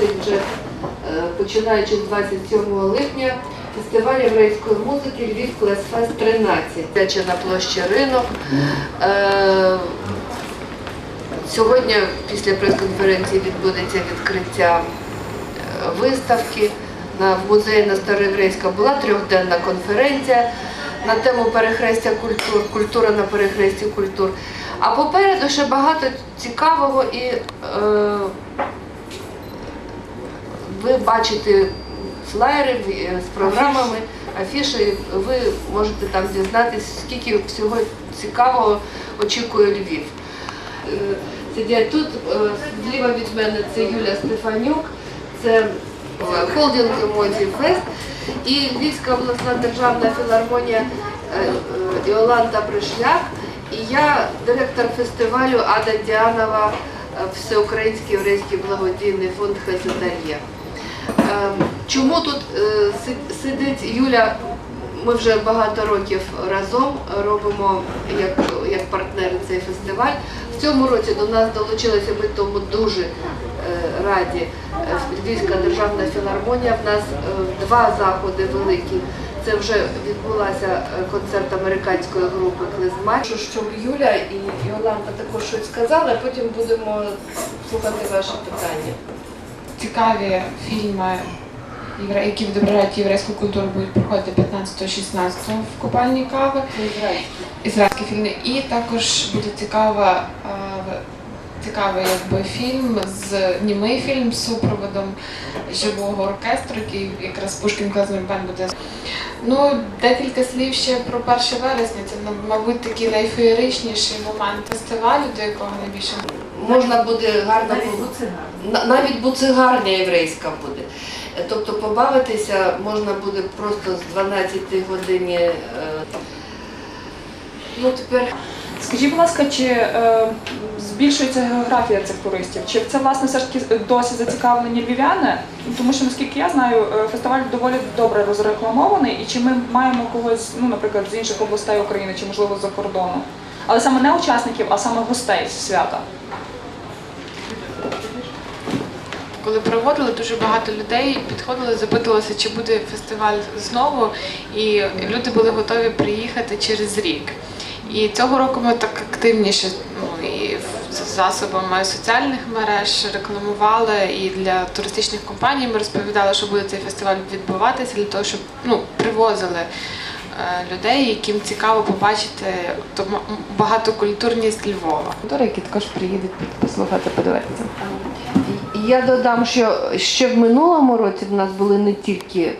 проходить вже е, починаючи з 27 липня фестиваль єврейської музики Львів Класфест 13. Тече на площі ринок. Е, Сьогодні після прес-конференції відбудеться відкриття е, виставки. В музеї на Староєврейська була трьохденна конференція на тему перехрестя культур, культура на перехресті культур. А попереду ще багато цікавого і е, ви бачите флаєри е, з програмами, афіші, ви можете там дізнатися, скільки всього цікавого очікує Львів. Е, Сидять тут, е, зліва від мене це Юля Стефанюк, це холдинг Емоцій Фест і Львівська обласна державна філармонія Іоланта Пришляк. І я директор фестивалю Ада Діанова, Всеукраїнський єврейський благодійний фонд Хезетар'є. Ем, Чому тут е, сидить Юля? Ми вже багато років разом робимо як, як партнери цей фестиваль. В цьому році до нас долучилися, ми тому дуже е, раді. Е, Львівська державна філармонія. В нас е, два заходи великі. Це вже відбулася е, концерт американської групи Клизмай. Щоб Юля і Йоланта також щось сказали, потім будемо слухати ваші питання. Цікаві фільми, які відображають єврейську культуру, будуть проходити 15-16 в купальні кави. Ізраїльські фільми. І також буде цікава, е, цікавий якби, фільм з німий фільм з супроводом живого оркестру, який якраз Пушкін Клазмер Бен буде. Ну, декілька слів ще про 1 вересня. Це, мабуть, такий найфеєричніший момент фестивалю, до якого найбільше Можна буде гарно На- навіть буцигарня єврейська буде. Е, Тобто побавитися можна буде просто з 12 годині. е, Ну тепер Скажіть, будь ласка, чи е, збільшується географія цих туристів? Чи це власне все ж таки досі зацікавлені львів'яни? Тому що наскільки я знаю, е, фестиваль доволі добре розрекламований, і чи ми маємо когось, ну наприклад, з інших областей України, чи можливо з-за кордону, але саме не учасників, а саме гостей свята. Коли проводили, дуже багато людей підходили, запитувалися, чи буде фестиваль знову, і люди були готові приїхати через рік. І цього року ми так активніше ну, і засобами соціальних мереж рекламували, і для туристичних компаній ми розповідали, що буде цей фестиваль відбуватися для того, щоб ну, привозили е, людей, яким цікаво побачити м- багатокультурність Львова. Які також приїдуть послухати, подивитися. Я додам, що ще в минулому році в нас були не тільки е,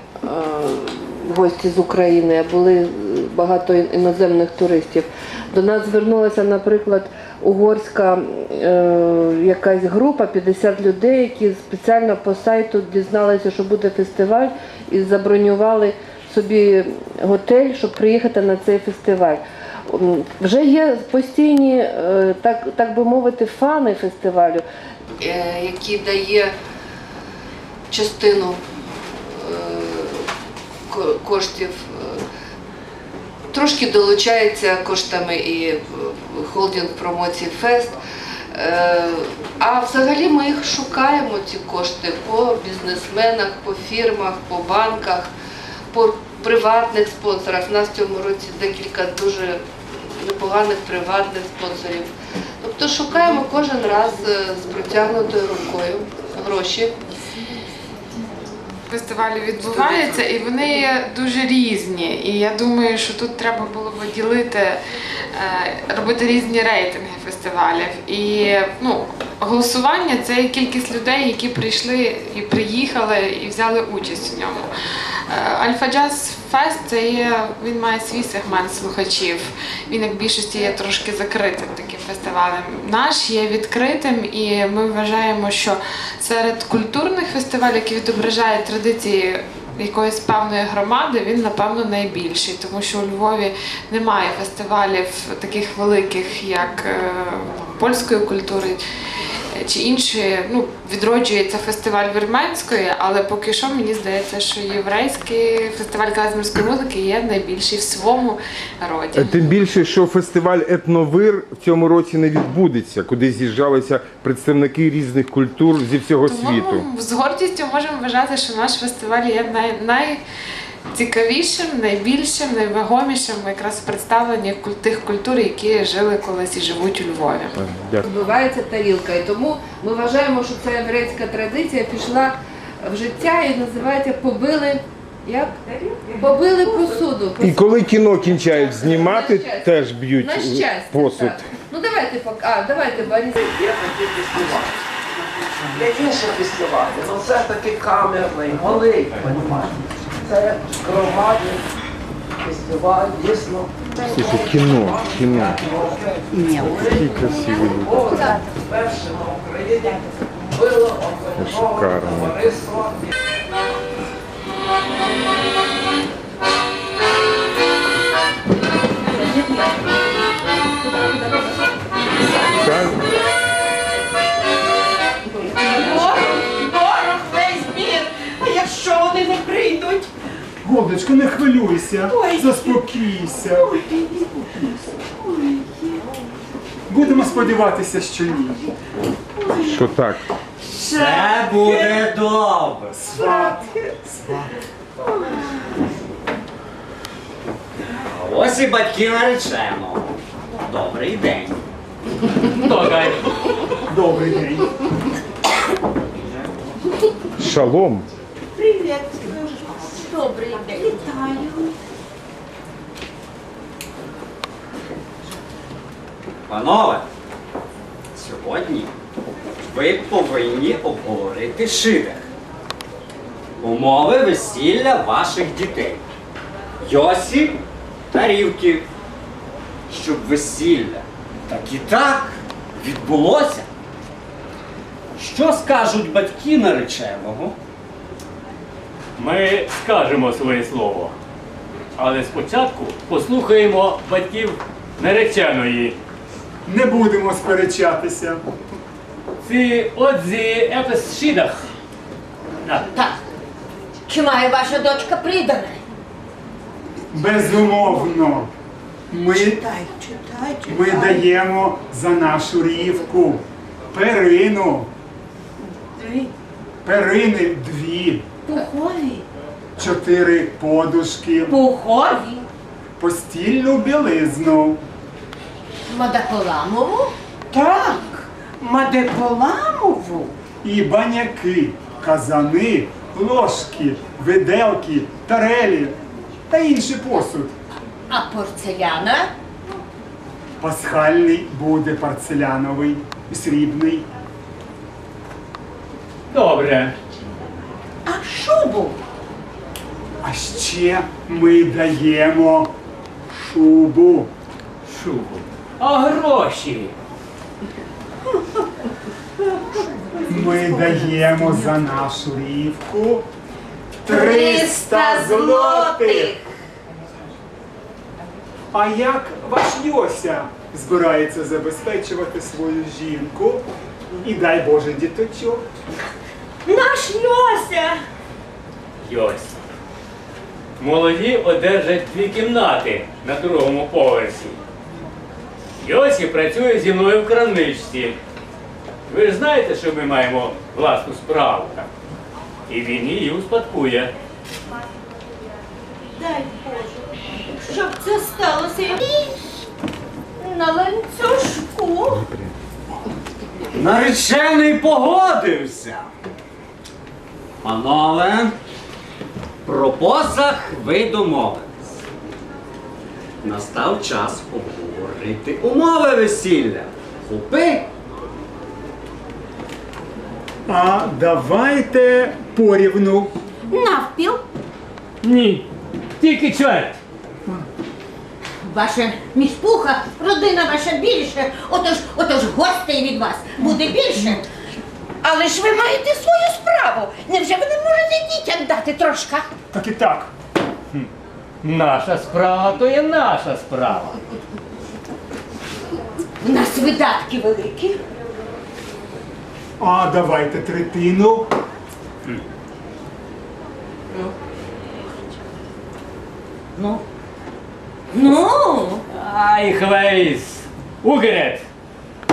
гості з України, а були е, багато іноземних туристів. До нас звернулася, наприклад, угорська е, якась група, 50 людей, які спеціально по сайту дізналися, що буде фестиваль, і забронювали собі готель, щоб приїхати на цей фестиваль. Вже є постійні, е, так, так би мовити, фани фестивалю, який дає частину е, коштів. е, Трошки долучається коштами і е, холдинг промоції Фест. Е, А взагалі ми їх шукаємо, ці кошти по бізнесменах, по фірмах, по банках, по приватних спонсорах. У нас в цьому році декілька дуже непоганих приватних спонсорів. Тобто шукаємо кожен раз е, з протягнутою рукою гроші. фестивалі відбуваються, і вони є дуже різні. І я думаю, що тут треба було б ділити, е, робити різні рейтинги фестивалів. І ну, голосування це кількість людей, які прийшли і приїхали і взяли участь у ньому. Е, Альфа Джаз Фест це є, він має свій сегмент слухачів. Він як більшості є трошки закритим таким фестивалем. Наш є відкритим, і ми вважаємо, що серед культурних фестивалів, які відображають традиції якоїсь певної громади, він напевно найбільший, тому що у Львові немає фестивалів таких великих, як е, польської культури. Чи іншої, ну відроджується фестиваль вірменської, але поки що мені здається, що єврейський фестиваль клезмерської музики є найбільший в своєму роді. Е, Тим більше, що фестиваль Етновир в цьому році не відбудеться, куди з'їжджалися представники різних культур зі всього світу. З гордістю можемо вважати, що наш фестиваль є най, найцікавішим, найбільшим, найвагомішим якраз представлення тих культур, які жили колись і живуть у Львові. Дякую. Тарілка. І тому ми вважаємо, що ця єврейська традиція пішла в життя і називається побили. Як? Побили посуду. І коли кіно кінчають знімати, На щастя. теж б'ють На щастя. посуд. так. Ну давайте пок... А, давайте, Борис. Є такі фестивалі. Є інші фестивалі, але все таки камерний, голий, понімаєш. Це громадний фестиваль, дійсно. Слухай, кіно, кіно. Такі красиві люди. Перше на Україні було Шикарно. товариство. Так? Голдочко, не хвилюйся, заспокійся. Будемо сподіватися, що ні. Що так? Все буде добре. Сват, сват. А Ось і батьки нареченого. Добрий день. Добрий. Добрий день. Шалом. Добрий день. Вітаю. Панове, сьогодні ви повинні обговорити шибер. Умови весілля ваших дітей. Йосі та Рівки. Щоб весілля так і так відбулося. Що скажуть батьки нареченого? Ми скажемо своє слово. Але спочатку послухаємо батьків нареченої. Не будемо сперечатися. Ці отзі епес шідах. Так. Чи має ваша дочка придане? Безумовно. Ми, Читай, читай, ми даємо за нашу рівку перину. Дві. Перини дві, Пухові. чотири подушки, Пухові. постільну білизну. Мадаколамову? Так. Мадаколамову? І баняки, казани, ложки, виделки, тарелі та інший посуд. А порцеляна? Пасхальний буде порцеляновий, срібний. Добре. А шубу? А ще ми даємо шубу. Шубу. А гроші. Ми даємо за нашу рівку 300 злотих. А як ваш Йося збирається забезпечувати свою жінку? І дай Боже діточок. Наш Йося! Йось. Молоді одержать дві кімнати на другому поверсі. Йосі працює зі мною в крамничці. Ви ж знаєте, що ми маємо власну справу. І він її успадкує. Дай Боже, щоб це сталося на ланцюжку. Наречений погодився. Панове, про посах ви домовились. Настав час обговорити умови весілля. Купи. А давайте порівну. Навпіл. Ні, тільки чверть. Ваша міспуха, родина ваша більше, отож, отож гостей від вас буде більше. Але ж ви маєте свою справу. Невже ви не можете дітям дати трошка? Так і так. Наша справа то є наша справа. У нас видатки великі. А давайте третину. Ну. Ну. Ай, хвейс! Угерет!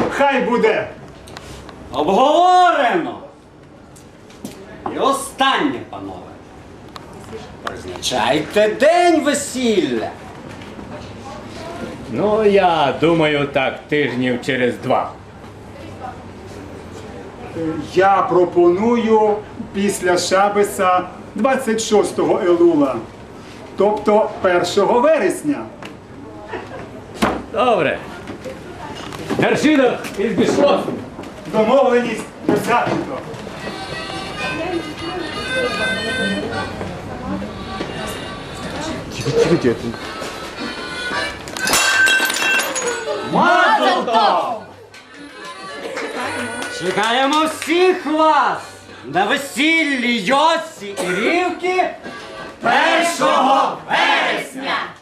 Хай буде. Обговорено. І останнє, панове. Призначайте день весілля. Ну, я думаю, так тижнів через два. Я пропоную після Шабеса 26 Елула, тобто 1 вересня. Добре. Гершинок із Бішлосом. Домовленість досягнуто. Чекайте, это- Мазалто! Чекаємо всіх вас на весіллі Йосі і Рівки 1 вересня.